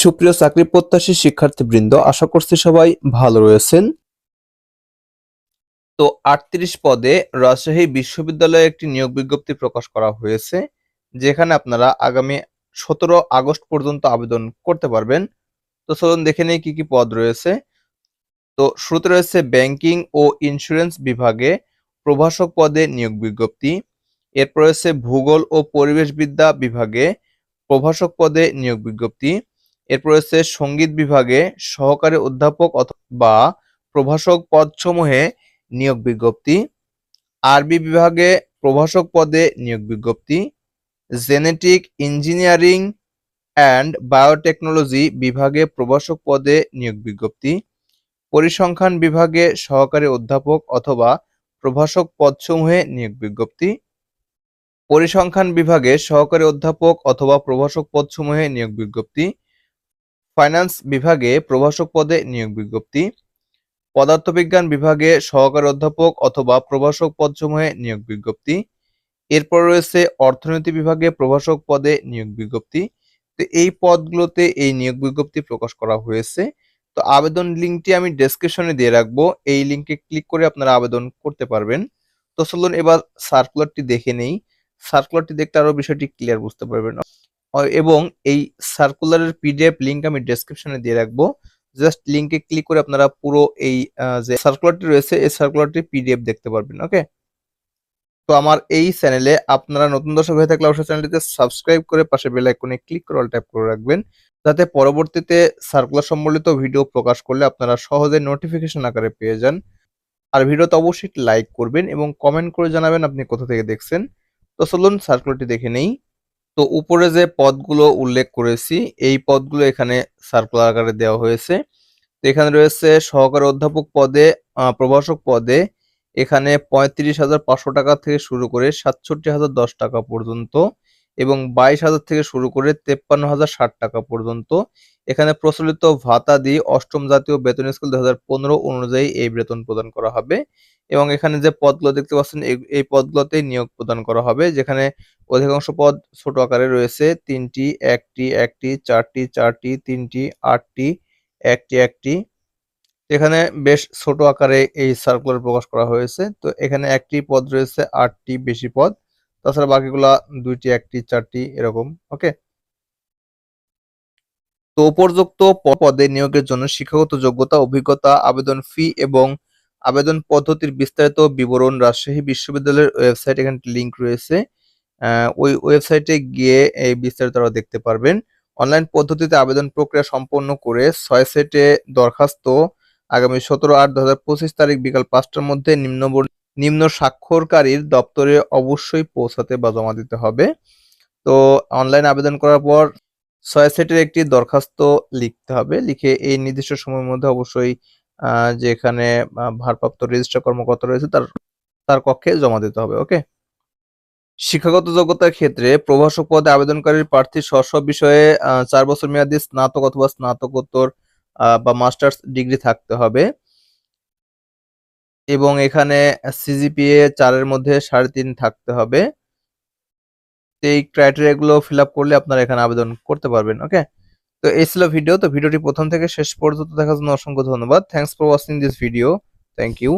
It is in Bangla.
সুপ্রিয় চাকরি প্রত্যাশী শিক্ষার্থীবৃন্দ, আশা করছি সবাই ভালো রয়েছেন। তো আটত্রিশ পদে রাজশাহী বিশ্ববিদ্যালয়ে একটি নিয়োগ বিজ্ঞপ্তি প্রকাশ করা হয়েছে, যেখানে আপনারা আগামী সতেরো আগস্ট পর্যন্ত আবেদন করতে পারবেন। তো চলুন দেখে নেই কি কি পদ রয়েছে। তো শুরুতে রয়েছে ব্যাংকিং ও ইন্স্যুরেন্স বিভাগে প্রভাষক পদে নিয়োগ বিজ্ঞপ্তি। এরপর রয়েছে ভূগোল ও পরিবেশবিদ্যা বিভাগে প্রভাষক পদে নিয়োগ বিজ্ঞপ্তি। এরপর রয়েছে সংগীত বিভাগে সহকারী অধ্যাপক অথ- বা প্রভাষক পদসমূহে নিয়োগ বিজ্ঞপ্তি, আরবি বিভাগে প্রভাষক পদে নিয়োগ বিজ্ঞপ্তি, জেনেটিক ইঞ্জিনিয়ারিং অ্যান্ড বায়োটেকনোলজি বিভাগে প্রভাষক পদে নিয়োগ বিজ্ঞপ্তি, পরিসংখ্যান বিভাগে সহকারী অধ্যাপক অথবা প্রভাষক পদসমূহে নিয়োগ বিজ্ঞপ্তি, পরিসংখ্যান বিভাগে সহকারী অধ্যাপক অথবা প্রভাষক পদসমূহে নিয়োগ বিজ্ঞপ্তি ফাইন্যান্স বিভাগে প্রভাষক পদে নিয়োগ বিজ্ঞপ্তি, পদার্থবিজ্ঞান বিভাগে সহকারী অধ্যাপক অথবা প্রভাষক পদসমূহে নিয়োগ বিজ্ঞপ্তি, এরপর রয়েছে অর্থনীতি বিভাগে প্রভাষক পদে নিয়োগ বিজ্ঞপ্তি। তো এই পদগুলোতে এই নিয়োগ বিজ্ঞপ্তি প্রকাশ করা হয়েছে। তো আবেদন লিঙ্কটি আমি ডেসক্রিপশনে দিয়ে রাখব। এই লিঙ্কে ক্লিক করে আপনারা আবেদন করতে পারবেন। তো চলুন এবার সার্কুলারটি দেখে নেই। সার্কুলারটি দেখতে আরও বিষয়টি ক্লিয়ার বুঝতে পারবেন। এবং এই সার্কুলারের পিডিএফ লিঙ্ক আমি ডেসক্রিপশনে দিয়ে রাখব। জাস্ট লিংকে ক্লিক করে আপনারা পুরো এই যে সার্কুলারটি রয়েছে, এই সার্কুলারটি পিডিএফ দেখতে পারবেন ওকে তো আমার এই চ্যানেলে আপনারা নতুন দর্শক হয়ে থাকলে অবশ্যই চ্যানেলটিতে সাবস্ক্রাইব করে পাশে বেল আইকনে ক্লিক করে অল ট্যাপ করে রাখবেন। যাতে পরবর্তীতে সার্কুলার সম্বলিত ভিডিও প্রকাশ করলে আপনারা সহজে নোটিফিকেশন আকারে পেয়ে যান। আর ভিডিওতে অবশ্যই লাইক করবেন এবং কমেন্ট করে জানাবেন আপনি কোথা থেকে দেখছেন। তো চলুন সার্কুলারটি দেখে নেই। তো উপরে যে পদগুলো উল্লেখ করেছি, এই পদগুলো এখানে সার্কুলার আকারে দেওয়া হয়েছে। তো এখানে রয়েছে সহকারী অধ্যাপক পদে প্রভাষক পদে এখানে পঁয়ত্রিশ হাজার পাঁচশো টাকা থেকে শুরু করে সাতষট্টি হাজার দশ টাকা পর্যন্ত এবং বাইশ হাজার থেকে শুরু করে তেপ্পান্ন হাজার ষাট টাকা পর্যন্ত এখানে প্রচলিত ভাতা দিয়ে অষ্টম জাতীয় বেতন স্কেল দু অনুযায়ী এই বেতন প্রদান করা হবে এবং এখানে যে পদগুলো দেখতে পাচ্ছেন এই- এই পদগুলোতেই নিয়োগ প্রদান করা হবে, যেখানে অধিকাংশ পদ ছোট আকারে রয়েছে, তিনটি, একটি একটি, চারটি চারটি, তিনটি, আটটি, একটি একটি। এখানে বেশ ছোট আকারে এই সার্কুলার প্রকাশ করা হয়েছে, তো এখানে একটি পদ রয়েছে, আটটি বেশি পদ। তাছাড়া বাকিগুলা দুইটি, একটি, চারটি এরকম ওকে তো উপর্যুক্ত পদে নিয়োগের জন্য শিক্ষাগত যোগ্যতা, অভিজ্ঞতা, আবেদন ফি এবং আবেদন পদ্ধতির বিস্তারিত বিবরণ রাজশাহী বিশ্ববিদ্যালয়ের ওয়েবসাইট এখানে লিংক রয়েছে। ওই ওয়েবসাইটে গিয়ে এই বিস্তারিত দেখতে পারবেন। অনলাইন পদ্ধতিতে আবেদন প্রক্রিয়া সম্পন্ন করে ছয় সেটে দরখাস্ত আগামী সতেরো আট দু হাজার পঁচিশ তারিখ বিকাল পাঁচটার মধ্যে নিম্ন নিম্ন স্বাক্ষরকারীর দপ্তরে অবশ্যই পৌঁছাতে বা জমা দিতে হবে। তো অনলাইন আবেদন করার পর ছয় সেটের একটি দরখাস্ত লিখতে হবে। লিখে এই নির্দিষ্ট সময়ের মধ্যে অবশ্যই যেখানে ভারপ্রাপ্ত রেজিস্ট্রার কর্মকর্তা রয়েছে তার তার কক্ষে জমা দিতে হবে, ওকে? শিক্ষাগত যোগ্যতার ক্ষেত্রে প্রভাষক পদে আবেদনকারীর প্রার্থী স্ব বিষয়ে চার বছর মেয়াদী স্নাতক অথবা স্নাতকোত্তর বা মাস্টার্স ডিগ্রি থাকতে হবে। এবং এখানে সিজিপিএ চারের মধ্যে সাড়ে তিন থাকতে হবে। এই ক্রাইটেরিয়া গুলো ফিল আপ করলে আপনারা এখানে আবেদন করতে পারবেন ওকে তো এই ছিল ভিডিও তো ভিডিওটি প্রথম থেকে শেষ পর্যন্ত দেখার জন্য অসংখ্য ধন্যবাদ। Thanks for watching this video thank you